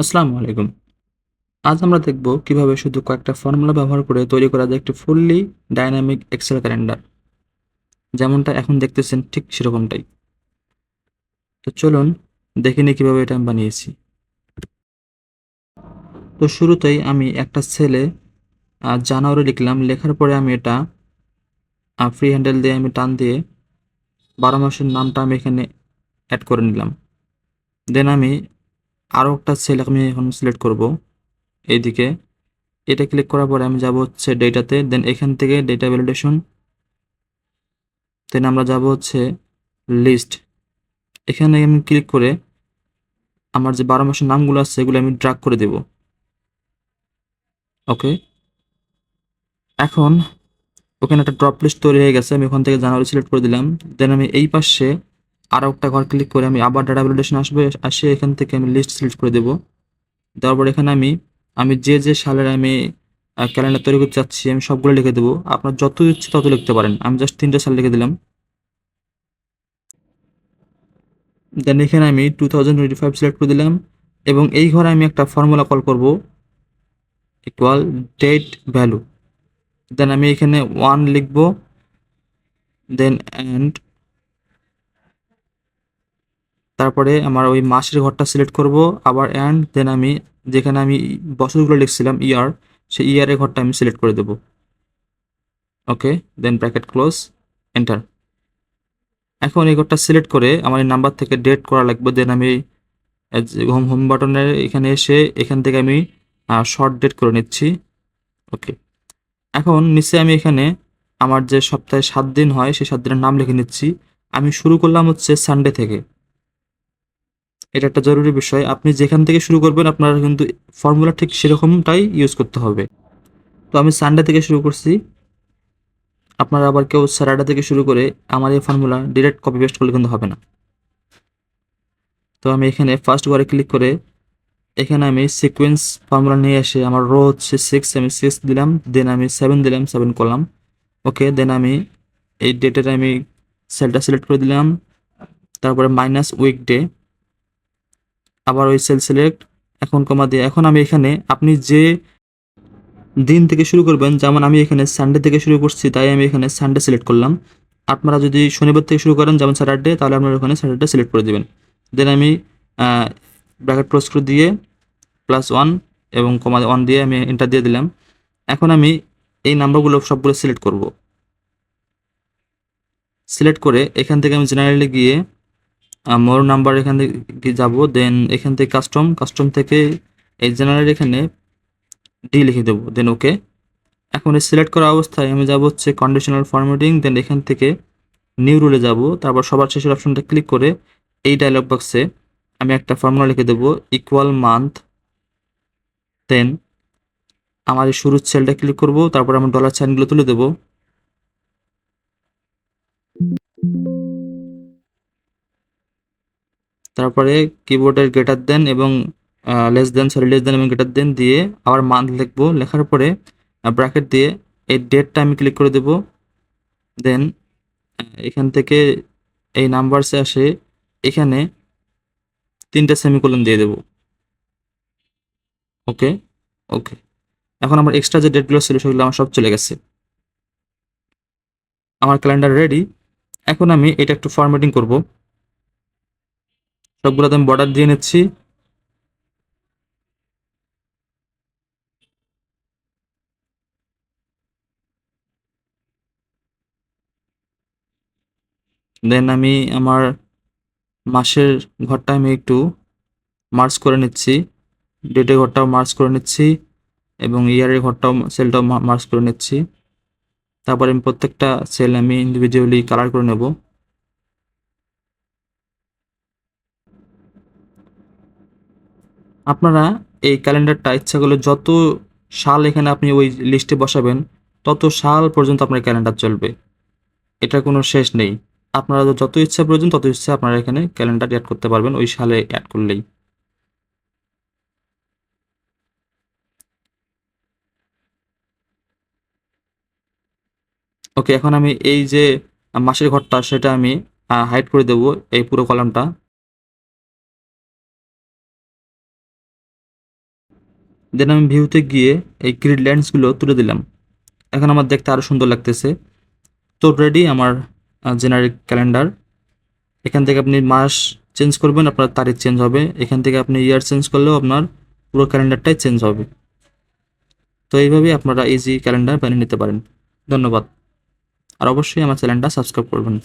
আসসালামু আলাইকুম। আজ আমরা দেখব কীভাবে শুধু কয়েকটা ফর্মুলা ব্যবহার করে তৈরি করা যায় একটি ফুললি ডাইনামিক এক্সেল ক্যালেন্ডার যেমনটা এখন দেখতেছেন ঠিক সেরকমটাই। তো চলুন দেখে নিই কীভাবে এটা আমি বানিয়েছি। তো শুরুতেই আমি একটা সেলে জানুয়ারি লিখলাম। লেখার পরে আমি এটা ফ্রি হ্যান্ডেল দিয়ে আমি টান দিয়ে বারো মাসের নামটা আমি এখানে অ্যাড করে নিলাম। দেন আমি আরও একটা সেল আমি এখন সিলেক্ট করব। এইদিকে এটা ক্লিক করার পরে আমি যাব হচ্ছে ডেটাতে দেন এখান থেকে ডেটা ভ্যালিডেশন দেন আমরা যাব হচ্ছে লিস্ট এখানে আমি ক্লিক করে আমার যে বারো মাসের নামগুলো আছে, সেগুলো আমি ড্রাগ করে দেব। ওকে এখন ওখানে একটা ড্রপ লিস্ট তৈরি হয়ে গেছে, আমি ওখান থেকে জানুয়ারি সিলেক্ট করে দিলাম। দেন আমি এই পাশে আরও একটা ঘর ক্লিক করে আমি আবার ডাটা ভ্যালিডেশন আসবে, আসে এখান থেকে আমি লিস্ট সিলেক্ট করে দেবো। দেওয়ার পর এখানে আমি আমি যে যে সালের আমি ক্যালেন্ডার তৈরি করতে চাচ্ছি, আমি সবগুলো লিখে দেবো। আপনার যত ইচ্ছে তত লিখতে পারেন। আমি জাস্ট তিনটে সাল লিখে দিলাম। দেন এখানে আমি two thousand twenty five select করে দিলাম এবং এই ঘরে আমি একটা ফর্মুলা কল করব। ইকুয়াল ডেট ভ্যালু দেন আমি এখানে ওয়ান লিখব। দেন অ্যান্ড তারপরে আমার ওই মাসের ঘরটা সিলেক্ট করব, আবার অ্যান্ড দেন আমি যেখানে আমি বছরগুলো লিখছিলাম ইয়ার সেই ইয়ারের ঘরটা আমি সিলেক্ট করে দেব। Okay then bracket close enter এখন এই ঘরটা সিলেক্ট করে আমার এই নাম্বার থেকে ডেট করা লাগবে দেন আমি হোম হোম বাটনের এখানে এসে এখান থেকে আমি শর্ট ডেট করে নিচ্ছি। ওকে এখন নিচে আমি এখানে আমার যে সপ্তাহে সাত দিন হয়, সেই সাত দিনের নাম লিখে নিচ্ছি। আমি শুরু করলাম হচ্ছে সানডে থেকে। এটা একটা জরুরি বিষয়। আপনি যেখান থেকে শুরু করবেন, আপনার কিন্তু ফর্মুলা ঠিক সেরকমটাই ইউজ করতে হবে। তো আমি সানডে থেকে শুরু করছি। আপনারা আবার কেউ স্যাটারডে থেকে শুরু করে আমার এই ফর্মুলা ডিরেক্ট কপি পেস্ট করলে কিন্তু হবে না। তো আমি এখানে ফার্স্ট ঘরে ক্লিক করে এখানে আমি সিকোয়েন্স ফর্মুলা নিয়ে এসে আমার রো হচ্ছে সিক্স আমি সিক্স দিলাম দেন আমি সেভেন দিলাম সেভেন করলাম। ওকে দেন আমি এই ডেটের আমি সেলটা সিলেক্ট করে দিলাম। তারপরে মাইনাস উইক ডে আবার ওই সেল সিলেক্ট এখন কমা দিয়ে। এখন আমি এখানে আপনি যে দিন থেকে শুরু করবেন, যেমন আমি এখানে সানডে থেকে শুরু করছি, তাই আমি এখানে সানডে সিলেক্ট করলাম। আপনারা যদি শনিবার থেকে শুরু করেন, যেমন স্যাটারডে তাহলে আপনারা ওখানে স্যাটারডে সিলেক্ট করে দেবেন। দেন আমি ব্র্যাকেট ক্লোজ করে দিয়ে প্লাস ওয়ান এবং কমা ওয়ান দিয়ে আমি এন্টার দিয়ে দিলাম। এখন আমি এই নাম্বারগুলো সবগুলো সিলেক্ট করব। সিলেক্ট করে এখান থেকে আমি জেনারেলি গিয়ে মোর নাম্বার এখান থেকে যাব? দেন এখান থেকে কাস্টম কাস্টম থেকে এই জেনারেল এখানে ডি লিখে দেবো দেন ওকে এখন সিলেক্ট করা অবস্থায় আমি যাব হচ্ছে কন্ডিশনাল ফরম্যাটিং দেন এখান থেকে নিউ রুলে যাব, তারপর সবার শেষের অপশনটা ক্লিক করে এই ডায়লগ বক্সে আমি একটা ফর্মুলা লিখে দেবো ইকুয়াল মান্থ দেন আমার শুরুর সেলটা ক্লিক করব, তারপর আমার ডলার সাইনগুলো তুলে দেবো। তারপরে কিবোর্ডের গ্রেটার দেন এবং less than sorry less than এবং গ্রেটার দেন দিয়ে আবার মান্থ লিখব। লেখার পরে ব্র্যাকেট দিয়ে এই ডেটটা আমি ক্লিক করে দেব। দেন এখান থেকে এই নাম্বারসে আসে, এখানে তিনটা সেমিকোলন দিয়ে দেব। ওকে ওকে এখন আমার এক্সট্রা যে ডেটগুলো ছিল সেগুলো আমার সব চলে গেছে। আমার ক্যালেন্ডার রেডি এখন আমি এটা একটু ফরম্যাটিং করব। সবগুলোতে আমি বর্ডার দিয়ে নিচ্ছি। দেন আমি আমার মাসের ঘরটা আমি একটু মার্চ করে নিচ্ছি। ডেটের ঘরটাও মার্চ করে নিচ্ছি এবং ইয়ারের ঘরটাও সেলটাও মার্চ করে নিচ্ছি। তারপরে আমি প্রত্যেকটা সেল আমি ইন্ডিভিজুয়ালি কালার করে নেব। আপনারা এই ক্যালেন্ডারটা ইচ্ছা করলে যত সাল এখানে আপনি ওই লিস্টে বসাবেন, তত সাল পর্যন্ত আপনার ক্যালেন্ডার চলবে। এটা কোনো শেষ নেই। আপনারা যত ইচ্ছা প্রয়োজন, তত ইচ্ছা আপনারা এখানে ক্যালেন্ডার অ্যাড করতে পারবেন ওই সালে অ্যাড করলেই। ওকে, এখন আমি এই যে মাসের ঘরটা, সেটা আমি হাইড করে দেবো এই পুরো কলামটা। দেন আমি ভিউতে গিয়ে এই গ্রিড ল্যান্ডসগুলো তুলে দিলাম। এখন আমার দেখতে আরও সুন্দর লাগতেছে। তো রেডি আমার জেনারিক ক্যালেন্ডার এখান থেকে আপনি মাস চেঞ্জ করবেন, আপনার তারিখ চেঞ্জ হবে। এখান থেকে আপনি ইয়ার চেঞ্জ করলেও আপনার পুরো ক্যালেন্ডারটাই চেঞ্জ হবে। তো এইভাবেই আপনারা ইজি ক্যালেন্ডার বানিয়ে নিতে পারেন। ধন্যবাদ। আর অবশ্যই আমার চ্যানেলটা সাবস্ক্রাইব করবেন।